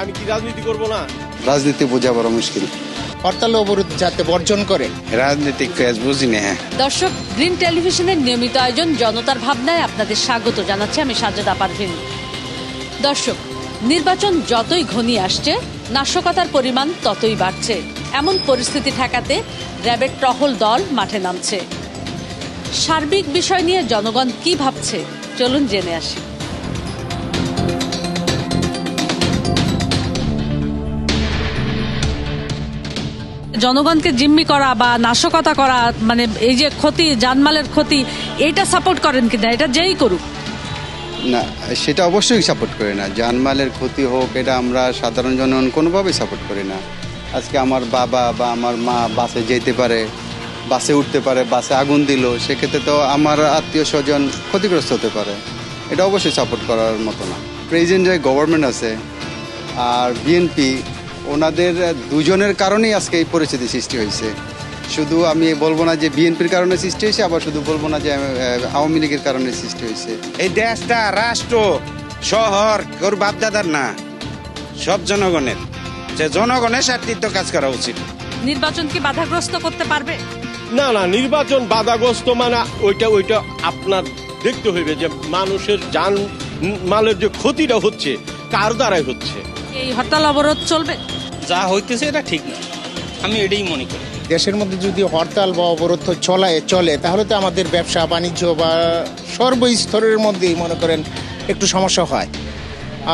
আমি কি রাজনীতি করব না? রাজনীতি বোঝা বড় মুশকিল। হরতাল অবরোধ যাতে বর্জন করে। রাজনীতিক কাজ বুঝি না হ্যাঁ। দর্শক গ্রিন টেলিভিশনের নিয়মিত আয়োজন জনতার ভাবনায় আপনাদের স্বাগত জানাচ্ছি আমি সাজেদা পারভিন দর্শক নির্বাচন যতই ঘনিয়ে আসছে নাশকতার পরিমাণ ততই বাড়ছে। এমন পরিস্থিতি ঠেকাতে র্যাবের টহল দল মাঠে নামছে। সার্বিক বিষয় নিয়ে জনগণ কি ভাবছে? চলুন জেনে আসি। জনগণকে জিম্মি করা বা নাশকতা করা মানে এই যে ক্ষতি, জানমালের ক্ষতি, এটা সাপোর্ট করেন কিনা এটা যেই করুক। না, সেটা অবশ্যই সাপোর্ট করি না। জানমালের ক্ষতি হোক, এটা আমরা সাধারণ জনগণ কোনোভাবেই সাপোর্ট করি না। আজকে আমার বাবা বা আমার মা বাসে যেতে পারে বাসে উঠতে পারে বাসে আগুন দিল সেক্ষেত্রে তো আমার আত্মীয় স্বজন ক্ষতিগ্রস্ত হতে পারে। এটা অবশ্যই সাপোর্ট করার মতো না। প্রেজেন্ট যে গভর্নমেন্ট আছে আর বিএনপি ওনাদের দুজনের কারণেই আজকে এই পরিস্থিতি সৃষ্টি হয়েছে। শুধু আমি বলব না যে বিএনপির কারণে সৃষ্টি হয়েছে আবার শুধু বলব না যে আওয়ামী লীগের কারণে সৃষ্টি হয়েছে। এই দেশটা রাষ্ট্র শহর ওর বাপদাদার না সব জনগণের। যে জনগণের স্বার্থে তো কাজ করা উচিত। নির্বাচন কি বাধাগ্রস্ত করতে পারবে? না না নির্বাচন বাধাগ্রস্ত মানে ওইটা ওইটা আপনার দেখতে হইবে যে মানুষের যান মালের যে ক্ষতিটা হচ্ছে কার দ্বারাই হচ্ছে? এই হরতাল অবরোধ চলবে? যা হইতেছে এটা ঠিক না। আমি এটাই মনে করি। দেশের মধ্যে যদি হরতাল বা অবরোধ চলায় চলে তাহলে তো আমাদের ব্যবসা বাণিজ্য বা সর্বস্তরের মধ্যেই মনে করেন একটু সমস্যা হয়।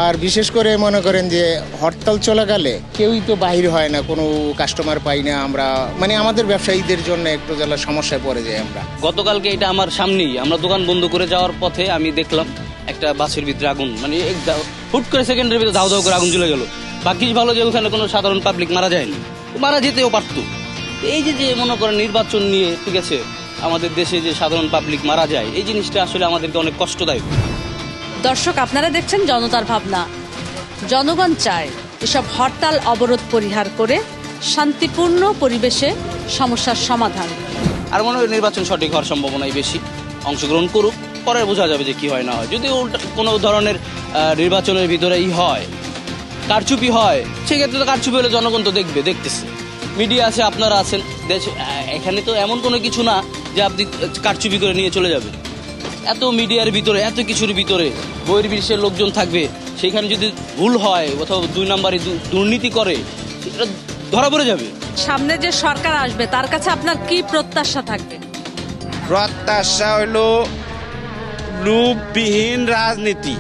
আর বিশেষ করে মনে করেন যে হরতাল চলাকালে কেউই তো বাহির হয় না, কোনো কাস্টমার পাই না আমরা। মানে আমাদের ব্যবসায়ীদের জন্য একটু জ্বালা সমস্যায় পড়ে যাই আমরা। গতকালকে এটা আমার সামনেই, আমরা দোকান বন্ধ করে যাওয়ার পথে আমি দেখলাম একটা বাসের ভিতরে আগুন মানে হুট করে সেকেন্ডের ভিতরে দাও দাও করে আগুন চলে গেল। বাকি ভালো যে ওখানে কোনো সাধারণ পাবলিক মারা যায়নি মারা যেতেও পারতো। এই যে যে মনে করেন নির্বাচন নিয়ে ঠিক আছে, আমাদের দেশে যে সাধারণ পাবলিক মারা যায়, এই জিনিসটা আসলে আমাদেরকে অনেক কষ্টদায়ক। দর্শক, আপনারা দেখছেন জনতার ভাবনা। জনগণ চায় এসব হরতাল অবরোধ পরিহার করে শান্তিপূর্ণ পরিবেশে সমস্যার সমাধান। আর মনে হয় নির্বাচন সঠিক হওয়ার সম্ভাবনাই বেশি। অংশগ্রহণ করুক, পরে বোঝা যাবে যে কি হয়, না হয়। যদি কোনো ধরনের নির্বাচনের ভিতরে ই হয়, কারচুপি হয়, সেক্ষেত্রে তো কারচুপি হলে জনগণ তো দেখবে, দেখতেছে। মিডিয়া আছে, আপনারা আছেন, দেশ এখানে তো এমন কোনো কিছু না যে আপনি কারচুপি করে নিয়ে চলে যাবেন। এত মিডিয়ার ভিতরে এত কিছুর ভিতরে বইয়ের বিশ্বের লোকজন থাকবে সেখানে যদি ভুল হয় কোথাও দুই নম্বরে দু- দুর্নীতি করে সেটা ধরা পড়ে যাবে। সামনে যে সরকার আসবে তার কাছে আপনার কি প্রত্যাশা থাকবে? প্রত্যাশা হইল লোভবিহীন রাজনীতি।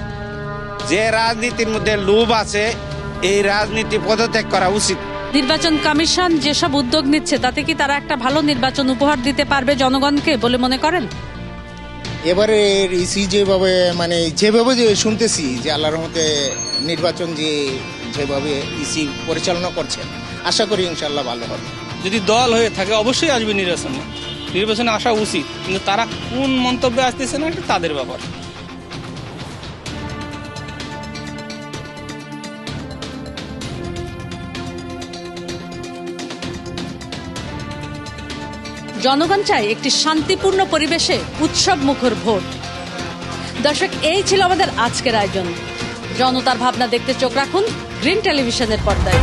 যে রাজনীতির মধ্যে লোভ আছে এই রাজনীতি পদত্যাগ করা উচিত। নির্বাচন কমিশন যেসব উদ্যোগ নিচ্ছে তাতে কি তারা একটা ভালো নির্বাচন উপহার দিতে পারবে জনগণকে বলে মনে করেন? এবারে ইসি যেভাবে মানে যেভাবে যে শুনতেছি যে আল্লাহর মতে নির্বাচন যে যেভাবে ইসি পরিচালনা করছে, আশা করি ইনশাল্লাহ ভালো হবে। যদি দল হয়ে থাকে, অবশ্যই আসবে নির্বাচনে। নির্বাচনে আসা উচিত। কিন্তু তারা কোন মন্তব্যে আসতেছে না, এটা তাদের ব্যাপার। জনগণ চায় একটি শান্তিপূর্ণ পরিবেশে উৎসব মুখর ভোট। দর্শক, এই ছিল আমাদের আজকের আয়োজন। জনতার ভাবনা দেখতে চোখ রাখুন, গ্রিন টেলিভিশনের পর্দায়।